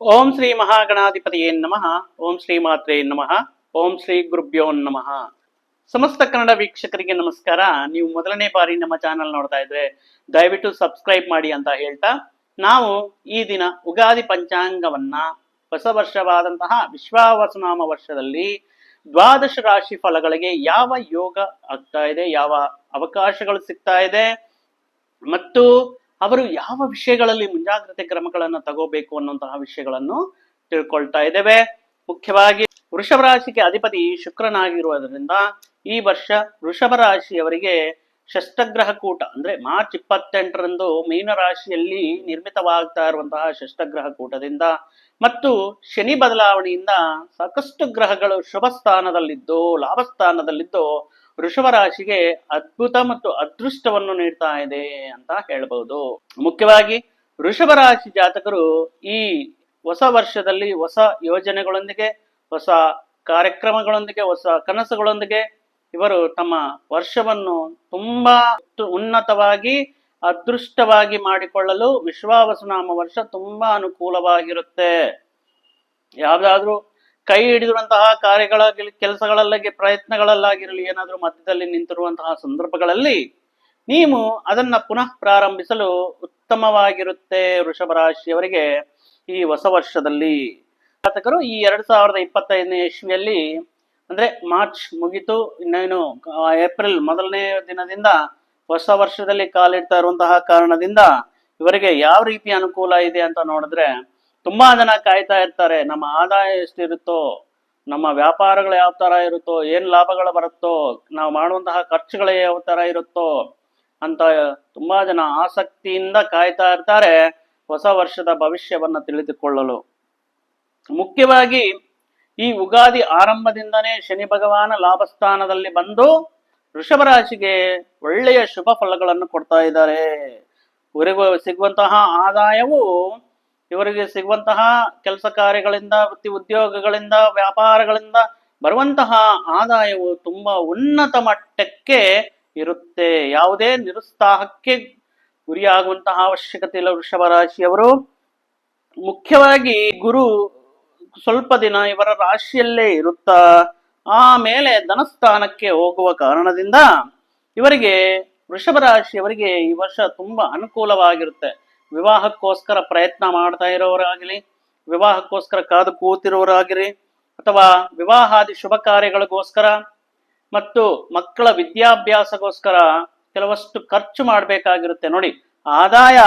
ಓಂ ಶ್ರೀ ಮಹಾಗಣಾಧಿಪತಿಯೇ ನಮಃ. ಓಂ ಶ್ರೀ ಮಾತ್ರೇ ನಮಃ. ಓಂ ಶ್ರೀ ಗುರುಭ್ಯೋ ನಮಃ. ಸಮಸ್ತ ಕನ್ನಡ ವೀಕ್ಷಕರಿಗೆ ನಮಸ್ಕಾರ. ನೀವು ಮೊದಲನೇ ಬಾರಿ ನಮ್ಮ ಚಾನಲ್ ನೋಡ್ತಾ ಇದ್ರೆ ದಯವಿಟ್ಟು ಸಬ್ಸ್ಕ್ರೈಬ್ ಮಾಡಿ ಅಂತ ಹೇಳ್ತಾ, ನಾವು ಈ ದಿನ ಉಗಾದಿ ಪಂಚಾಂಗವನ್ನ ಹೊಸ ವರ್ಷವಾದಂತಹ ವಿಶ್ವಾವಸನಾಮ ವರ್ಷದಲ್ಲಿ ದ್ವಾದಶ ರಾಶಿ ಫಲಗಳಿಗೆ ಯಾವ ಯೋಗ ಆಗ್ತಾ ಇದೆ, ಯಾವ ಅವಕಾಶಗಳು ಸಿಗ್ತಾ ಇದೆ, ಮತ್ತು ಅವರು ಯಾವ ವಿಷಯಗಳಲ್ಲಿ ಮುಂಜಾಗ್ರತೆ ಕ್ರಮಗಳನ್ನು ತಗೋಬೇಕು ಅನ್ನುವಂತಹ ವಿಷಯಗಳನ್ನು ತಿಳ್ಕೊಳ್ತಾ ಇದ್ದೇವೆ. ಮುಖ್ಯವಾಗಿ ವೃಷಭ ರಾಶಿಗೆ ಅಧಿಪತಿ ಶುಕ್ರನಾಗಿರುವುದರಿಂದ ಈ ವರ್ಷ ವೃಷಭ ರಾಶಿಯವರಿಗೆ ಷಷ್ಟಗ್ರಹ ಕೂಟ ಅಂದ್ರೆ ಮಾರ್ಚ್ ಇಪ್ಪತ್ತೆಂಟರಂದು ಮೀನ ರಾಶಿಯಲ್ಲಿ ನಿರ್ಮಿತವಾಗ್ತಾ ಇರುವಂತಹ ಷಷ್ಟಗ್ರಹ ಕೂಟದಿಂದ ಮತ್ತು ಶನಿ ಬದಲಾವಣೆಯಿಂದ ಸಾಕಷ್ಟು ಗ್ರಹಗಳು ಶುಭ ಸ್ಥಾನದಲ್ಲಿದ್ದು ಲಾಭ ಸ್ಥಾನದಲ್ಲಿದ್ದು ವೃಷಭ ರಾಶಿಗೆ ಅದ್ಭುತ ಮತ್ತು ಅದೃಷ್ಟವನ್ನು ನೀಡ್ತಾ ಇದೆ ಅಂತ ಹೇಳಬಹುದು ಮುಖ್ಯವಾಗಿ ವೃಷಭ ರಾಶಿ ಜಾತಕರು ಈ ಹೊಸ ವರ್ಷದಲ್ಲಿ ಹೊಸ ಯೋಜನೆಗಳೊಂದಿಗೆ, ಹೊಸ ಕಾರ್ಯಕ್ರಮಗಳೊಂದಿಗೆ, ಹೊಸ ಕನಸುಗಳೊಂದಿಗೆ ಇವರು ತಮ್ಮ ವರ್ಷವನ್ನು ತುಂಬಾ ಉನ್ನತವಾಗಿ, ಅದೃಷ್ಟವಾಗಿ ಮಾಡಿಕೊಳ್ಳಲು ವಿಶ್ವಾವಸನಾಮ ವರ್ಷ ತುಂಬಾ ಅನುಕೂಲವಾಗಿರುತ್ತೆ. ಯಾವ್ದಾದ್ರೂ ಕೈ ಹಿಡಿದಿರುವಂತಹ ಕಾರ್ಯಗಳ ಕೆಲಸಗಳಲ್ಲಾಗಿ, ಪ್ರಯತ್ನಗಳಲ್ಲಾಗಿರಲಿ, ಏನಾದರೂ ಮಧ್ಯದಲ್ಲಿ ನಿಂತಿರುವಂತಹ ಸಂದರ್ಭಗಳಲ್ಲಿ ನೀವು ಅದನ್ನ ಪುನಃ ಪ್ರಾರಂಭಿಸಲು ಉತ್ತಮವಾಗಿರುತ್ತೆ ವೃಷಭ ರಾಶಿಯವರಿಗೆ ಈ ಹೊಸ ವರ್ಷದಲ್ಲಿ. ಜಾತಕರು ಈ ಎರಡ್ ಸಾವಿರದ ಇಪ್ಪತ್ತೈದನೇ ಇಸ್ವಿಯಲ್ಲಿ, ಅಂದ್ರೆ ಮಾರ್ಚ್ ಮುಗಿತು, ಇನ್ನೇನು ಏಪ್ರಿಲ್ ಮೊದಲನೇ ದಿನದಿಂದ ಹೊಸ ವರ್ಷದಲ್ಲಿ ಕಾಲಿಡ್ತಾ ಇರುವಂತಹ ಕಾರಣದಿಂದ ಇವರಿಗೆ ಯಾವ ರೀತಿ ಅನುಕೂಲ ಇದೆ ಅಂತ ನೋಡಿದ್ರೆ ತುಂಬಾ ಜನ ಕಾಯ್ತಾ ಇರ್ತಾರೆ, ನಮ್ಮ ಆದಾಯ ಎಷ್ಟಿರುತ್ತೋ, ನಮ್ಮ ವ್ಯಾಪಾರಗಳು ಯಾವ ತರ ಇರುತ್ತೋ, ಏನ್ ಲಾಭಗಳು ಬರುತ್ತೋ, ನಾವು ಮಾಡುವಂತಹ ಖರ್ಚುಗಳು ಯಾವ ತರ ಇರುತ್ತೋ ಅಂತ ತುಂಬಾ ಜನ ಆಸಕ್ತಿಯಿಂದ ಕಾಯ್ತಾ ಇರ್ತಾರೆ, ಹೊಸ ವರ್ಷದ ಭವಿಷ್ಯವನ್ನ ತಿಳಿದುಕೊಳ್ಳಲು. ಮುಖ್ಯವಾಗಿ ಈ ಉಗಾದಿ ಆರಂಭದಿಂದನೇ ಶನಿ ಭಗವಾನ ಲಾಭಸ್ಥಾನದಲ್ಲಿ ಬಂದು ವೃಷಭ ರಾಶಿಗೆ ಒಳ್ಳೆಯ ಶುಭ ಫಲಗಳನ್ನು ಕೊಡ್ತಾ ಇದ್ದಾರೆ. ಸಿಗುವಂತಹ ಆದಾಯವು ಇವರಿಗೆ ಸಿಗುವಂತಹ ಕೆಲಸ ಕಾರ್ಯಗಳಿಂದ, ವೃತ್ತಿ ಉದ್ಯೋಗಗಳಿಂದ, ವ್ಯಾಪಾರಗಳಿಂದ ಬರುವಂತಹ ಆದಾಯವು ತುಂಬಾ ಉನ್ನತ ಮಟ್ಟಕ್ಕೆ ಇರುತ್ತೆ. ಯಾವುದೇ ನಿರುತ್ಸಾಹಕ್ಕೆ ಗುರಿಯಾಗುವಂತಹ ಅವಶ್ಯಕತೆ ಇಲ್ಲ ವೃಷಭ ರಾಶಿಯವರು ಮುಖ್ಯವಾಗಿ ಗುರು ಸ್ವಲ್ಪ ದಿನ ಇವರ ರಾಶಿಯಲ್ಲೇ ಇರುತ್ತಾ. ಆಮೇಲೆ ಧನಸ್ಥಾನಕ್ಕೆ ಹೋಗುವ ಕಾರಣದಿಂದ ಇವರಿಗೆ ವೃಷಭ ರಾಶಿಯವರಿಗೆ ಈ ವರ್ಷ ತುಂಬಾ ಅನುಕೂಲವಾಗಿರುತ್ತೆ. ವಿವಾಹಕ್ಕೋಸ್ಕರ ಪ್ರಯತ್ನ ಮಾಡ್ತಾ ಇರೋರಾಗಲಿ, ವಿವಾಹಕ್ಕೋಸ್ಕರ ಕಾದು ಕೂತಿರೋರಾಗಿರಿ ಅಥವಾ ವಿವಾಹಾದಿ ಶುಭ ಕಾರ್ಯಗಳಿಗೋಸ್ಕರ ಮತ್ತು ಮಕ್ಕಳ ವಿದ್ಯಾಭ್ಯಾಸಗೋಸ್ಕರ ಕೆಲವಷ್ಟು ಖರ್ಚು ಮಾಡಬೇಕಾಗಿರುತ್ತೆ. ನೋಡಿ, ಆದಾಯ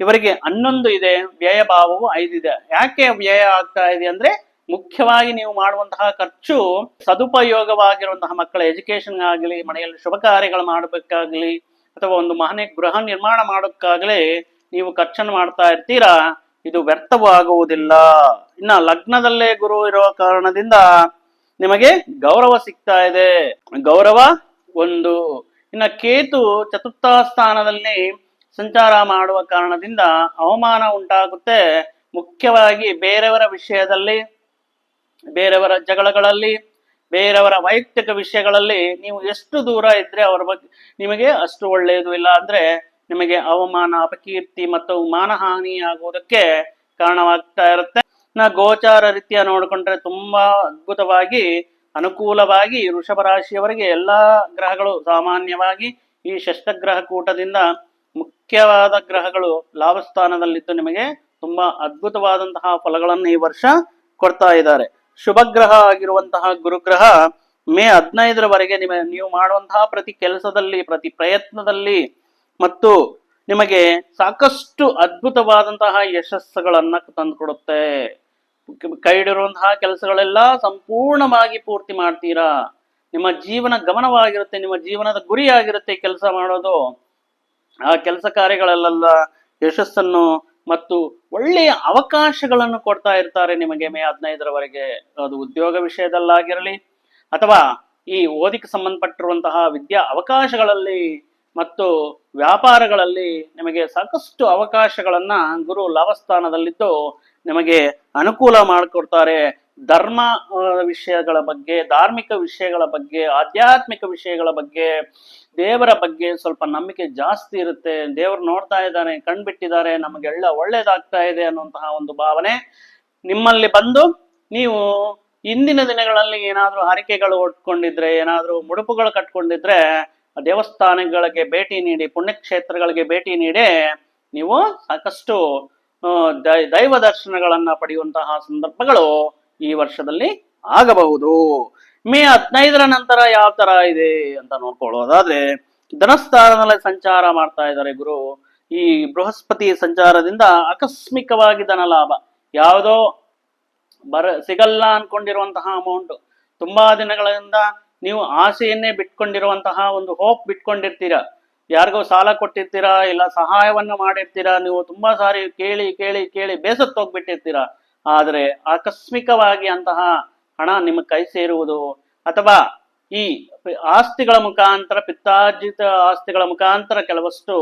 ಇವರಿಗೆ ಹನ್ನೊಂದು ಇದೆ, ವ್ಯಯ ಭಾವವು ಐದಿದೆ. ಯಾಕೆ ವ್ಯಯ ಆಗ್ತಾ ಇದೆ ಅಂದ್ರೆ ಮುಖ್ಯವಾಗಿ ನೀವು ಮಾಡುವಂತಹ ಖರ್ಚು ಸದುಪಯೋಗವಾಗಿರುವಂತಹ ಮಕ್ಕಳ ಎಜುಕೇಶನ್ ಆಗಲಿ ಮನೆಯಲ್ಲಿ ಶುಭ ಕಾರ್ಯಗಳು ಮಾಡಬೇಕಾಗ್ಲಿ, ಅಥವಾ ಒಂದು ಮನೆ ಗೃಹ ನಿರ್ಮಾಣ ಮಾಡೋಕ್ಕಾಗಲಿ ನೀವು ಖರ್ಚನ್ನು ಮಾಡ್ತಾ ಇರ್ತೀರಾ? ಇದು ವ್ಯರ್ಥವಾಗುವುದಿಲ್ಲ. ಇನ್ನ ಲಗ್ನದಲ್ಲೇ ಗುರು ಇರುವ ಕಾರಣದಿಂದ ನಿಮಗೆ ಗೌರವ ಸಿಗ್ತಾ ಇದೆ. ಗೌರವ ಒಂದು. ಇನ್ನ ಕೇತು ಚತುರ್ಥ ಸ್ಥಾನದಲ್ಲಿ ಸಂಚಾರ ಮಾಡುವ ಕಾರಣದಿಂದ ಅವಮಾನ ಉಂಟಾಗುತ್ತೆ. ಮುಖ್ಯವಾಗಿ ಬೇರೆಯವರ ವಿಷಯದಲ್ಲಿ, ಬೇರೆಯವರ ಜಗಳಗಳಲ್ಲಿ, ಬೇರೆಯವರ ವೈಯಕ್ತಿಕ ವಿಷಯಗಳಲ್ಲಿ ನೀವು ಎಷ್ಟು ದೂರ ಇದ್ರೆ ಅವರ ಬಗ್ಗೆ ನಿಮಗೆ ಅಷ್ಟು ಒಳ್ಳೆಯದು ಇಲ್ಲ. ಅಂದ್ರೆ ನಿಮಗೆ ಅವಮಾನ, ಅಪಕೀರ್ತಿ ಮತ್ತು ಮಾನಹಾನಿ ಆಗುವುದಕ್ಕೆ ಕಾರಣವಾಗ್ತಾ ಇರುತ್ತೆ. ನಾ ಗೋಚಾರ ರೀತಿಯ ನೋಡಿಕೊಂಡ್ರೆ ತುಂಬಾ ಅದ್ಭುತವಾಗಿ, ಅನುಕೂಲವಾಗಿ ವೃಷಭ ರಾಶಿಯವರಿಗೆ ಎಲ್ಲಾ ಗ್ರಹಗಳು ಸಾಮಾನ್ಯವಾಗಿ ಈ ಷಷ್ಟಗ್ರಹ ಕೂಟದಿಂದ ಮುಖ್ಯವಾದ ಗ್ರಹಗಳು ಲಾಭಸ್ಥಾನದಲ್ಲಿದ್ದು ನಿಮಗೆ ತುಂಬಾ ಅದ್ಭುತವಾದಂತಹ ಫಲಗಳನ್ನು ಈ ವರ್ಷ ಕೊಡ್ತಾ ಇದ್ದಾರೆ. ಶುಭ ಗ್ರಹ ಆಗಿರುವಂತಹ ಗುರುಗ್ರಹ ಮೇ ಹದಿನೈದರವರೆಗೆ ನಿಮ, ನೀವು ಮಾಡುವಂತಹ ಪ್ರತಿ ಕೆಲಸದಲ್ಲಿ, ಪ್ರತಿ ಪ್ರಯತ್ನದಲ್ಲಿ ಮತ್ತು ನಿಮಗೆ ಸಾಕಷ್ಟು ಅದ್ಭುತವಾದಂತಹ ಯಶಸ್ಸುಗಳನ್ನ ತಂದುಕೊಡುತ್ತೆ. ಕೈಡಿರುವಂತಹ ಕೆಲಸಗಳೆಲ್ಲ ಸಂಪೂರ್ಣವಾಗಿ ಪೂರ್ತಿ ಮಾಡ್ತೀರಾ? ನಿಮ್ಮ ಜೀವನ ಗಮನವಾಗಿರುತ್ತೆ, ನಿಮ್ಮ ಜೀವನದ ಗುರಿಯಾಗಿರುತ್ತೆ ಕೆಲಸ ಮಾಡೋದು. ಆ ಕೆಲಸ ಕಾರ್ಯಗಳಲ್ಲೆಲ್ಲ ಯಶಸ್ಸನ್ನು ಮತ್ತು ಒಳ್ಳೆಯ ಅವಕಾಶಗಳನ್ನು ಕೊಡ್ತಾ ಇರ್ತಾರೆ ನಿಮಗೆ ಮೇ ಹದಿನೈದರವರೆಗೆ. ಅದು ಉದ್ಯೋಗ ವಿಷಯದಲ್ಲಾಗಿರಲಿ ಅಥವಾ ಈ ಓದಿಗೆ ಸಂಬಂಧಪಟ್ಟಿರುವಂತಹ ವಿದ್ಯಾ ಅವಕಾಶಗಳಲ್ಲಿ ಮತ್ತು ವ್ಯಾಪಾರಗಳಲ್ಲಿ ನಿಮಗೆ ಸಾಕಷ್ಟು ಅವಕಾಶಗಳನ್ನ ಗುರು ಲಾಭಸ್ಥಾನದಲ್ಲಿದ್ದು ನಿಮಗೆ ಅನುಕೂಲ ಮಾಡಿಕೊಡ್ತಾರೆ. ಧರ್ಮ ವಿಷಯಗಳ ಬಗ್ಗೆ, ಧಾರ್ಮಿಕ ವಿಷಯಗಳ ಬಗ್ಗೆ, ಆಧ್ಯಾತ್ಮಿಕ ವಿಷಯಗಳ ಬಗ್ಗೆ, ದೇವರ ಬಗ್ಗೆ ಸ್ವಲ್ಪ ನಂಬಿಕೆ ಜಾಸ್ತಿ ಇರುತ್ತೆ. ದೇವರು ನೋಡ್ತಾ ಇದ್ದಾನೆ, ಕಣ್ಬಿಟ್ಟಿದ್ದಾರೆ, ನಮಗೆಲ್ಲ ಒಳ್ಳೇದಾಗ್ತಾ ಇದೆ ಅನ್ನುವಂತಹ ಒಂದು ಭಾವನೆ ನಿಮ್ಮಲ್ಲಿ ಬಂದು ನೀವು ಇಂದಿನ ದಿನಗಳಲ್ಲಿ ಏನಾದ್ರೂ ಹರಿಕೆಗಳು ಒಟ್ಕೊಂಡಿದ್ರೆ, ಏನಾದ್ರೂ ಮುಡುಪುಗಳು ಕಟ್ಕೊಂಡಿದ್ರೆ ದೇವಸ್ಥಾನಗಳಿಗೆ ಭೇಟಿ ನೀಡಿ, ಪುಣ್ಯಕ್ಷೇತ್ರಗಳಿಗೆ ಭೇಟಿ ನೀಡಿ ನೀವು ಸಾಕಷ್ಟು ದೈವ ದರ್ಶನಗಳನ್ನ ಪಡೆಯುವಂತಹ ಸಂದರ್ಭಗಳು ಈ ವರ್ಷದಲ್ಲಿ ಆಗಬಹುದು. ಮೇ ಹದಿನೈದರ ನಂತರ ಯಾವ ತರ ಇದೆ ಅಂತ ನೋಡ್ಕೊಳ್ಳೋದಾದ್ರೆ, ಧನಸ್ಥಾನದಲ್ಲಿ ಸಂಚಾರ ಮಾಡ್ತಾ ಇದ್ದಾರೆ ಗುರು. ಈ ಬೃಹಸ್ಪತಿ ಸಂಚಾರದಿಂದ ಆಕಸ್ಮಿಕವಾಗಿ ಧನ ಲಾಭ. ಯಾವುದೋ ಬರ, ಸಿಗಲ್ಲ ಅನ್ಕೊಂಡಿರುವಂತಹ ಅಮೌಂಟ್ ತುಂಬಾ ದಿನಗಳಿಂದ ನೀವು ಆಸೆಯನ್ನೇ ಬಿಟ್ಕೊಂಡಿರುವಂತಹ ಒಂದು ಹೋಪ್ ಬಿಟ್ಕೊಂಡಿರ್ತೀರ. ಯಾರಿಗೋ ಸಾಲ ಕೊಟ್ಟಿರ್ತೀರಾ, ಇಲ್ಲ ಸಹಾಯವನ್ನು ಮಾಡಿರ್ತೀರಾ, ನೀವು ತುಂಬಾ ಸಾರಿ ಕೇಳಿ ಕೇಳಿ ಕೇಳಿ ಬೇಸತ್ತು ಹೋಗ್ಬಿಟ್ಟಿರ್ತೀರಾ. ಆದರೆ ಆಕಸ್ಮಿಕವಾಗಿ ಅಂತಹ ಹಣ ನಿಮ್ಮ ಕೈ ಸೇರುವುದು ಅಥವಾ ಈ ಆಸ್ತಿಗಳ ಮುಖಾಂತರ, ಪಿತ್ತಾರ್ಜಿತ ಆಸ್ತಿಗಳ ಮುಖಾಂತರ ಕೆಲವಷ್ಟು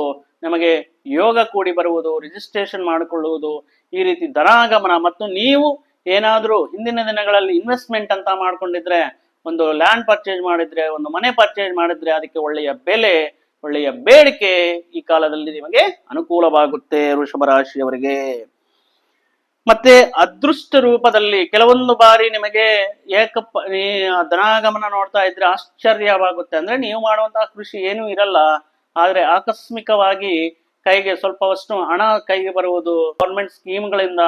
ನಮಗೆ ಯೋಗ ಕೂಡಿ ಬರುವುದು ರಿಜಿಸ್ಟ್ರೇಷನ್ ಮಾಡಿಕೊಳ್ಳುವುದು, ಈ ರೀತಿ ಧನಾಗಮನ. ಮತ್ತು ನೀವು ಏನಾದರೂ ಹಿಂದಿನ ದಿನಗಳಲ್ಲಿ ಇನ್ವೆಸ್ಟ್ಮೆಂಟ್ ಅಂತ ಮಾಡ್ಕೊಂಡಿದ್ರೆ ಒಂದು ಲ್ಯಾಂಡ್ ಪರ್ಚೇಸ್ ಮಾಡಿದ್ರೆ, ಒಂದು ಮನೆ ಪರ್ಚೇಸ್ ಮಾಡಿದ್ರೆ ಅದಕ್ಕೆ ಒಳ್ಳೆಯ ಬೆಲೆ, ಒಳ್ಳೆಯ ಬೇಡಿಕೆ ಈ ಕಾಲದಲ್ಲಿ ನಿಮಗೆ ಅನುಕೂಲವಾಗುತ್ತೆ ವೃಷಭ ರಾಶಿಯವರಿಗೆ. ಮತ್ತೆ ಅದೃಷ್ಟ ರೂಪದಲ್ಲಿ ಕೆಲವೊಂದು ಬಾರಿ ನಿಮಗೆ ಏಕಪ್ಪ ಧನಾಗಮನ ನೋಡ್ತಾ ಇದ್ರೆ ಆಶ್ಚರ್ಯವಾಗುತ್ತೆ. ಅಂದ್ರೆ ನೀವು ಮಾಡುವಂತಹ ಕೃಷಿ ಏನೂ ಇರಲ್ಲ. ಆದ್ರೆ ಆಕಸ್ಮಿಕವಾಗಿ ಕೈಗೆ ಸ್ವಲ್ಪವಷ್ಟು ಹಣ ಕೈಗೆ ಬರುವುದು ಗೌರ್ಮೆಂಟ್ ಸ್ಕೀಮ್ಗಳಿಂದ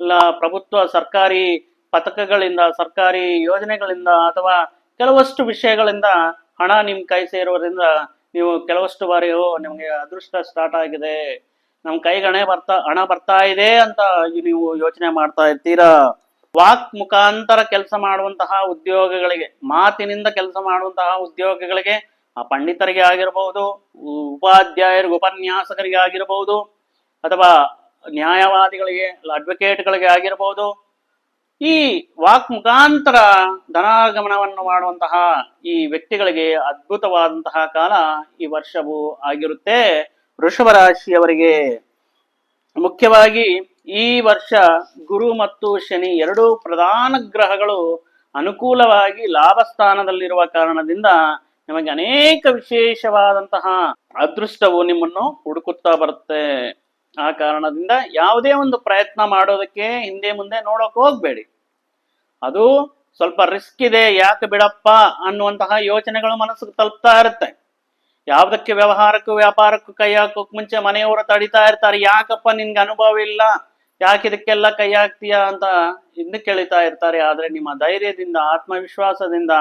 ಇಲ್ಲ, ಪ್ರಭುತ್ವ ಸರ್ಕಾರಿ ಪಥಕಗಳಿಂದ, ಸರ್ಕಾರಿ ಯೋಜನೆಗಳಿಂದ ಅಥವಾ ಕೆಲವಷ್ಟು ವಿಷಯಗಳಿಂದ ಹಣ ನಿಮ್ ಕೈ ಸೇರೋದ್ರಿಂದ ನೀವು ಕೆಲವಷ್ಟು ಬಾರಿ ಓ ನಿಮಗೆ ಅದೃಷ್ಟ ಸ್ಟಾರ್ಟ್ ಆಗಿದೆ. ನಮ್ ಕೈಗೆ ಹಣ ಬರ್ತಾ ಹಣ ಬರ್ತಾ ಇದೆ ಅಂತ ನೀವು ಯೋಚನೆ ಮಾಡ್ತಾ ಇರ್ತೀರಾ? ವಾಕ್ ಮುಖಾಂತರ ಕೆಲಸ ಮಾಡುವಂತಹ ಉದ್ಯೋಗಗಳಿಗೆ, ಮಾತಿನಿಂದ ಕೆಲಸ ಮಾಡುವಂತಹ ಉದ್ಯೋಗಗಳಿಗೆ ಆ ಪಂಡಿತರಿಗೆ ಆಗಿರಬಹುದು ಉಪಾಧ್ಯಾಯರಿಗೆ, ಉಪನ್ಯಾಸಕರಿಗೆ ಆಗಿರಬಹುದು ಅಥವಾ ನ್ಯಾಯವಾದಿಗಳಿಗೆ, ಅಡ್ವೊಕೇಟ್ಗಳಿಗೆ ಆಗಿರಬಹುದು ಈ ವಾಕ್ ಮುಖಾಂತರ ಧನಾಗಮನವನ್ನು ಮಾಡುವಂತಹ ಈ ವ್ಯಕ್ತಿಗಳಿಗೆ ಅದ್ಭುತವಾದಂತಹ ಕಾಲ ಈ ವರ್ಷವು ಆಗಿರುತ್ತೆ. ವೃಷಭ ರಾಶಿಯವರಿಗೆ ಮುಖ್ಯವಾಗಿ ಈ ವರ್ಷ ಗುರು ಮತ್ತು ಶನಿ ಎರಡೂ ಪ್ರಧಾನ ಗ್ರಹಗಳು ಅನುಕೂಲವಾಗಿ ಲಾಭ ಸ್ಥಾನದಲ್ಲಿರುವ ಕಾರಣದಿಂದ ನಿಮಗೆ ಅನೇಕ ವಿಶೇಷವಾದಂತಹ ಅದೃಷ್ಟವು ನಿಮ್ಮನ್ನು ಹುಡುಕುತ್ತಾ ಬರುತ್ತೆ. ಆ ಕಾರಣದಿಂದ ಯಾವುದೇ ಒಂದು ಪ್ರಯತ್ನ ಮಾಡೋದಕ್ಕೆ ಹಿಂದೆ ಮುಂದೆ ನೋಡೋಕೆ ಹೋಗ್ಬೇಡಿ. ಅದು ಸ್ವಲ್ಪ ರಿಸ್ಕ್ ಇದೆ, ಯಾಕೆ ಬಿಡಪ್ಪ ಅನ್ನುವಂತಹ ಯೋಚನೆಗಳು ಮನಸ್ಸಿಗೆ ತಲುಪ್ತಾ ಇರುತ್ತೆ. ಯಾವ್ದಕ್ಕೆ ವ್ಯವಹಾರಕ್ಕೂ ವ್ಯಾಪಾರಕ್ಕೂ ಕೈ ಹಾಕೋಕ್ ಮುಂಚೆ ಮನೆಯವರು ತಡಿತಾ ಇರ್ತಾರೆ, ಯಾಕಪ್ಪ ನಿನ್ಗೆ ಅನುಭವ ಇಲ್ಲ, ಯಾಕೆ ಇದಕ್ಕೆಲ್ಲ ಕೈ ಹಾಕ್ತೀಯಾ ಅಂತ ಇನ್ನು ಕೇಳಿತಾ ಇರ್ತಾರೆ. ಆದ್ರೆ ನಿಮ್ಮ ಧೈರ್ಯದಿಂದ, ಆತ್ಮವಿಶ್ವಾಸದಿಂದ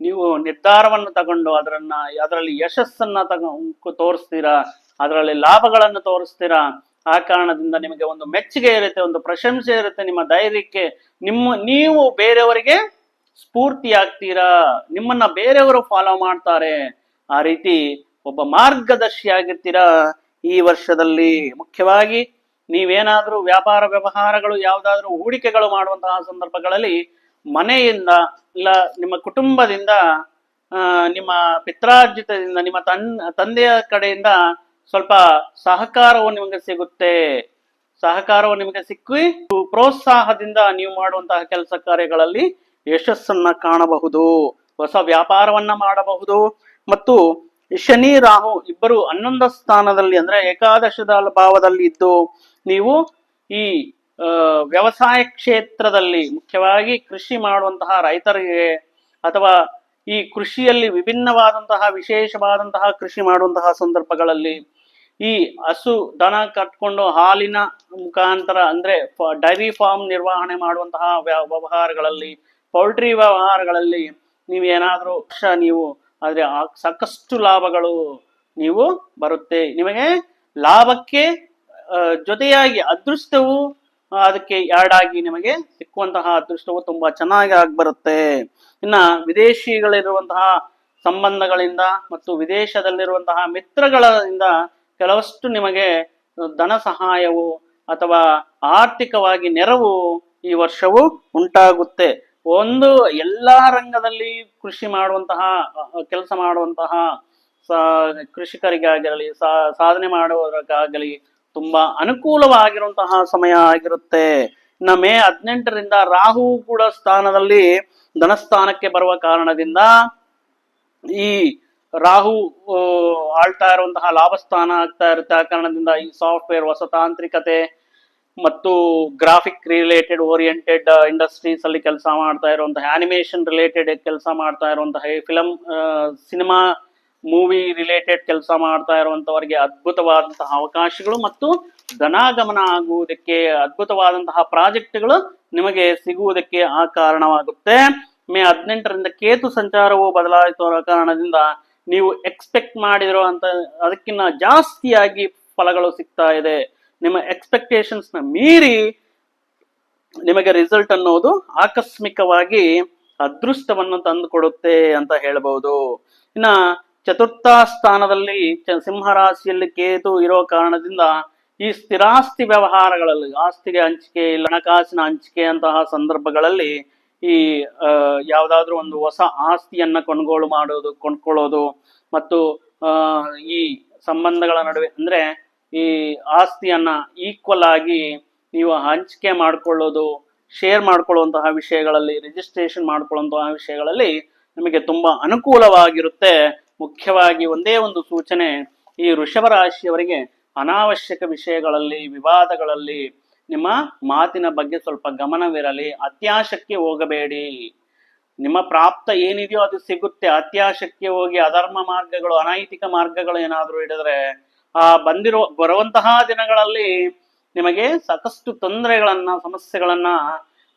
ನೀವು ನಿರ್ಧಾರವನ್ನು ತಗೊಂಡು ಅದರನ್ನ, ಅದರಲ್ಲಿ ಯಶಸ್ಸನ್ನ ತಗೊಂಡು ತೋರಿಸ್ತೀರಾ, ಅದರಲ್ಲಿ ಲಾಭಗಳನ್ನು ತೋರಿಸ್ತೀರಾ ಆ ಕಾರಣದಿಂದ ನಿಮಗೆ ಒಂದು ಮೆಚ್ಚುಗೆ ಇರುತ್ತೆ, ಒಂದು ಪ್ರಶಂಸೆ ಇರುತ್ತೆ ನಿಮ್ಮ ಧೈರ್ಯಕ್ಕೆ. ನಿಮ್ಮ, ನೀವು ಬೇರೆಯವರಿಗೆ ಸ್ಫೂರ್ತಿ ಆಗ್ತೀರಾ ನಿಮ್ಮನ್ನ ಬೇರೆಯವರು ಫಾಲೋ ಮಾಡ್ತಾರೆ. ಆ ರೀತಿ ಒಬ್ಬ ಮಾರ್ಗದರ್ಶಿ ಆಗಿರ್ತೀರಾ ಈ ವರ್ಷದಲ್ಲಿ? ಮುಖ್ಯವಾಗಿ ನೀವೇನಾದ್ರೂ ವ್ಯಾಪಾರ ವ್ಯವಹಾರಗಳು, ಯಾವುದಾದ್ರೂ ಹೂಡಿಕೆಗಳು ಮಾಡುವಂತಹ ಸಂದರ್ಭಗಳಲ್ಲಿ ಮನೆಯಿಂದ ಇಲ್ಲ, ನಿಮ್ಮ ಕುಟುಂಬದಿಂದ ನಿಮ್ಮ ಪಿತ್ರಾರ್ಜಿತದಿಂದ, ನಿಮ್ಮ ತನ್, ತಂದೆಯ ಕಡೆಯಿಂದ ಸ್ವಲ್ಪ ಸಹಕಾರವು ನಿಮಗೆ ಸಿಗುತ್ತೆ. ಸಹಕಾರವು ನಿಮಗೆ ಸಿಕ್ಕಿ ಪ್ರೋತ್ಸಾಹದಿಂದ ನೀವು ಮಾಡುವಂತಹ ಕೆಲಸ ಕಾರ್ಯಗಳಲ್ಲಿ ಯಶಸ್ಸನ್ನ ಕಾಣಬಹುದು. ಹೊಸ ವ್ಯಾಪಾರವನ್ನ ಮಾಡಬಹುದು. ಮತ್ತು ಶನಿ, ರಾಹು ಇಬ್ಬರು ಹನ್ನೊಂದ ಸ್ಥಾನದಲ್ಲಿ ಅಂದ್ರೆ ಏಕಾದಶದ ಭಾವದಲ್ಲಿ ಇದ್ದು ನೀವು ಈ ವ್ಯವಸಾಯ ಕ್ಷೇತ್ರದಲ್ಲಿ ಮುಖ್ಯವಾಗಿ ಕೃಷಿ ಮಾಡುವಂತಹ ರೈತರಿಗೆ ಅಥವಾ ಈ ಕೃಷಿಯಲ್ಲಿ ವಿಭಿನ್ನವಾದಂತಹ ವಿಶೇಷವಾದಂತಹ ಕೃಷಿ ಮಾಡುವಂತಹ ಸಂದರ್ಭಗಳಲ್ಲಿ ಈ ಹಸು ದನ ಕಟ್ಕೊಂಡು ಹಾಲಿನ ಮುಖಾಂತರ ಅಂದ್ರೆ ಡೈರಿ ಫಾರ್ಮ್ ನಿರ್ವಹಣೆ ಮಾಡುವಂತಹ ವ್ಯ- ವ್ಯವಹಾರಗಳಲ್ಲಿ, ಪೌಲ್ಟ್ರಿ ವ್ಯವಹಾರಗಳಲ್ಲಿ ನೀವು ಏನಾದರೂ ವರ್ಷ ನೀವು ಆದರೆ ಸಾಕಷ್ಟು ಲಾಭಗಳು ನೀವು ಬರುತ್ತೆ. ನಿಮಗೆ ಲಾಭಕ್ಕೆ ಜೊತೆಯಾಗಿ ಅದೃಷ್ಟವು ಅದಕ್ಕೆ ಎರಡಾಗಿ ನಿಮಗೆ ಸಿಕ್ಕುವಂತಹ ಅದೃಷ್ಟವು ತುಂಬಾ ಚೆನ್ನಾಗಿ ಆಗಿ ಬರುತ್ತೆ. ಇನ್ನ ವಿದೇಶಿಗಳಿರುವಂತಹ ಸಂಬಂಧಗಳಿಂದ ಮತ್ತು ವಿದೇಶದಲ್ಲಿರುವಂತಹ ಮಿತ್ರಗಳಿಂದ ಕೆಲವಷ್ಟು ನಿಮಗೆ ಧನ ಸಹಾಯವು ಅಥವಾ ಆರ್ಥಿಕವಾಗಿ ನೆರವು ಈ ವರ್ಷವು ಉಂಟಾಗುತ್ತೆ. ಒಂದು ಎಲ್ಲ ರಂಗದಲ್ಲಿ ಕೃಷಿ ಮಾಡುವಂತಹ, ಕೆಲಸ ಮಾಡುವಂತಹ ಕೃಷಿಕರಿಗಾಗಲಿ ಸಾಧನೆ ಮಾಡುವುದಕ್ಕಾಗಲಿ ತುಂಬಾ ಅನುಕೂಲವಾಗಿರುವಂತಹ ಸಮಯ ಆಗಿರುತ್ತೆ. ಇನ್ನ ಮೇ ಹದಿನೆಂಟರಿಂದ ರಾಹು ಕೂಡ ಸ್ಥಾನದಲ್ಲಿ ಧನಸ್ಥಾನಕ್ಕೆ ಬರುವ ಕಾರಣದಿಂದ ಈ ರಾಹು ಆಳ್ತಾ ಇರುವಂತಹ ಲಾಭಸ್ಥಾನ ಆಗ್ತಾ ಇರುತ್ತೆ. ಆ ಕಾರಣದಿಂದ ಈ ಸಾಫ್ಟ್ವೇರ್ ಹೊಸ ತಾಂತ್ರಿಕತೆ ಮತ್ತು ಗ್ರಾಫಿಕ್ ರಿಲೇಟೆಡ್ ಓರಿಯೆಂಟೆಡ್ ಇಂಡಸ್ಟ್ರೀಸ್ ಅಲ್ಲಿ ಕೆಲಸ ಮಾಡ್ತಾ ಇರುವಂತಹ, ಆನಿಮೇಷನ್ ರಿಲೇಟೆಡ್ ಕೆಲಸ ಮಾಡ್ತಾ ಇರುವಂತಹ ಫಿಲಂ ಸಿನಿಮಾ, ಮೂವಿ ರಿಲೇಟೆಡ್ ಕೆಲಸ ಮಾಡ್ತಾ ಇರುವಂತವರಿಗೆ ಅದ್ಭುತವಾದಂತಹ ಅವಕಾಶಗಳು ಮತ್ತು ಧನಾಗಮನ ಆಗುವುದಕ್ಕೆ ಅದ್ಭುತವಾದಂತಹ ಪ್ರಾಜೆಕ್ಟ್ಗಳು ನಿಮಗೆ ಸಿಗುವುದಕ್ಕೆ ಆ ಕಾರಣವಾಗುತ್ತೆ. ಮೇ ಹದಿನೆಂಟರಿಂದ ಕೇತು ಸಂಚಾರವು ಬದಲಾಯಿಸುವ ಕಾರಣದಿಂದ ನೀವು ಎಕ್ಸ್ಪೆಕ್ಟ್ ಮಾಡಿರೋ ಅಂತ ಅದಕ್ಕಿಂತ ಜಾಸ್ತಿಯಾಗಿ ಫಲಗಳು ಸಿಗ್ತಾ ಇದೆ. ನಿಮ್ಮ ಎಕ್ಸ್ಪೆಕ್ಟೇಷನ್ಸ್ನ ಮೀರಿ ನಿಮಗೆ ರಿಸಲ್ಟ್ ಅನ್ನೋದು ಆಕಸ್ಮಿಕವಾಗಿ ಅದೃಷ್ಟವನ್ನು ತಂದುಕೊಡುತ್ತೆ ಅಂತ ಹೇಳಬಹುದು ಇನ್ನ ಚತುರ್ಥ ಸ್ಥಾನದಲ್ಲಿ ಸಿಂಹರಾಶಿಯಲ್ಲಿ ಸಿಂಹ ರಾಶಿಯಲ್ಲಿ ಕೇತು ಇರೋ ಕಾರಣದಿಂದ ಈ ಸ್ಥಿರಾಸ್ತಿ ವ್ಯವಹಾರಗಳಲ್ಲಿ, ಆಸ್ತಿಗೆ ಹಂಚಿಕೆ ಇಲ್ಲ, ಹಣಕಾಸಿನ ಹಂಚಿಕೆ ಅಂತಹ ಸಂದರ್ಭಗಳಲ್ಲಿ ಈ ಯಾವುದಾದ್ರೂ ಒಂದು ಹೊಸ ಆಸ್ತಿಯನ್ನ ಕೊಂಡ್ಗೋಳು ಮಾಡೋದು, ಕೊಂಡ್ಕೊಳ್ಳೋದು ಮತ್ತು ಈ ಸಂಬಂಧಗಳ ನಡುವೆ ಅಂದ್ರೆ ಈ ಆಸ್ತಿಯನ್ನ ಈಕ್ವಲ್ ಆಗಿ ನೀವು ಹಂಚಿಕೆ ಮಾಡ್ಕೊಳ್ಳೋದು ಶೇರ್ ಮಾಡ್ಕೊಳ್ಳುವಂತಹ ವಿಷಯಗಳಲ್ಲಿ ರಿಜಿಸ್ಟ್ರೇಷನ್ ಮಾಡ್ಕೊಳ್ಳುವಂತಹ ವಿಷಯಗಳಲ್ಲಿ ನಿಮಗೆ ತುಂಬಾ ಅನುಕೂಲವಾಗಿರುತ್ತೆ. ಮುಖ್ಯವಾಗಿ ಒಂದೇ ಒಂದು ಸೂಚನೆ, ಈ ವೃಷಭ ರಾಶಿಯವರಿಗೆ ಅನಾವಶ್ಯಕ ವಿಷಯಗಳಲ್ಲಿ, ವಿವಾದಗಳಲ್ಲಿ ನಿಮ್ಮ ಮಾತಿನ ಬಗ್ಗೆ ಸ್ವಲ್ಪ ಗಮನವಿರಲಿ. ಅತ್ಯಾಶಕ್ಕೆ ಹೋಗಬೇಡಿ. ನಿಮ್ಮ ಪ್ರಾಪ್ತ ಏನಿದೆಯೋ ಅದು ಸಿಗುತ್ತೆ. ಅತ್ಯಾಶಕ್ಕೆ ಹೋಗಿ ಅಧರ್ಮ ಮಾರ್ಗಗಳು, ಅನೈತಿಕ ಮಾರ್ಗಗಳು ಏನಾದರೂ ಹಿಡಿದ್ರೆ, ಆ ಬಂದಿರೋ, ಬರುವಂತಹ ದಿನಗಳಲ್ಲಿ ನಿಮಗೆ ಸಾಕಷ್ಟು ತೊಂದರೆಗಳನ್ನ, ಸಮಸ್ಯೆಗಳನ್ನ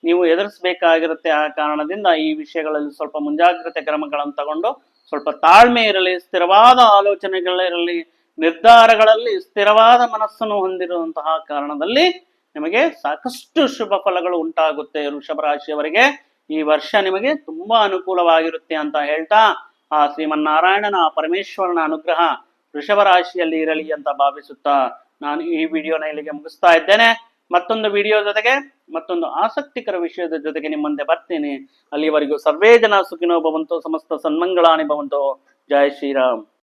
ನೀವು ಎದುರಿಸಬೇಕಾಗಿರುತ್ತೆ. ಆ ಕಾರಣದಿಂದ ಈ ವಿಷಯಗಳಲ್ಲಿ ಸ್ವಲ್ಪ ಮುಂಜಾಗ್ರತೆ ಕ್ರಮಗಳನ್ನು ತಗೊಂಡು ಸ್ವಲ್ಪ ತಾಳ್ಮೆ ಇರಲಿ, ಸ್ಥಿರವಾದ ಆಲೋಚನೆಗಳಿರಲಿ ನಿರ್ಧಾರಗಳಲ್ಲಿ ಸ್ಥಿರವಾದ ಮನಸ್ಸನ್ನು ಹೊಂದಿರುವಂತಹ ಕಾರಣದಲ್ಲಿ ನಿಮಗೆ ಸಾಕಷ್ಟು ಶುಭ ಫಲಗಳು ಉಂಟಾಗುತ್ತೆ ವೃಷಭ ರಾಶಿಯವರಿಗೆ ಈ ವರ್ಷ ನಿಮಗೆ ತುಂಬಾ ಅನುಕೂಲವಾಗಿರುತ್ತೆ ಅಂತ ಹೇಳ್ತಾ, ಆ ಶ್ರೀಮನ್ನಾರಾಯಣನ ಪರಮೇಶ್ವರನ ಅನುಗ್ರಹ ವೃಷಭ ರಾಶಿಯಲ್ಲಿ ಇರಲಿ ಅಂತ ಭಾವಿಸುತ್ತಾ ನಾನು ಈ ವಿಡಿಯೋನ ಇಲ್ಲಿಗೆ ಮುಗಿಸ್ತಾ ಇದ್ದೇನೆ. ಮತ್ತೊಂದು ವಿಡಿಯೋ ಜೊತೆಗೆ, ಮತ್ತೊಂದು ಆಸಕ್ತಿಕರ ವಿಷಯದ ಜೊತೆಗೆ ನಿಮ್ಮ ಮುಂದೆ ಬರ್ತೀನಿ. ಅಲ್ಲಿವರೆಗೂ ಸರ್ವೇ ಜನ ಸುಖಿನೋ ಭವಂತು, ಸಮಸ್ತ ಸನ್ಮಂಗಳಾನಿ ಭವಂತೋ. ಜೈ ಶ್ರೀರಾಮ್.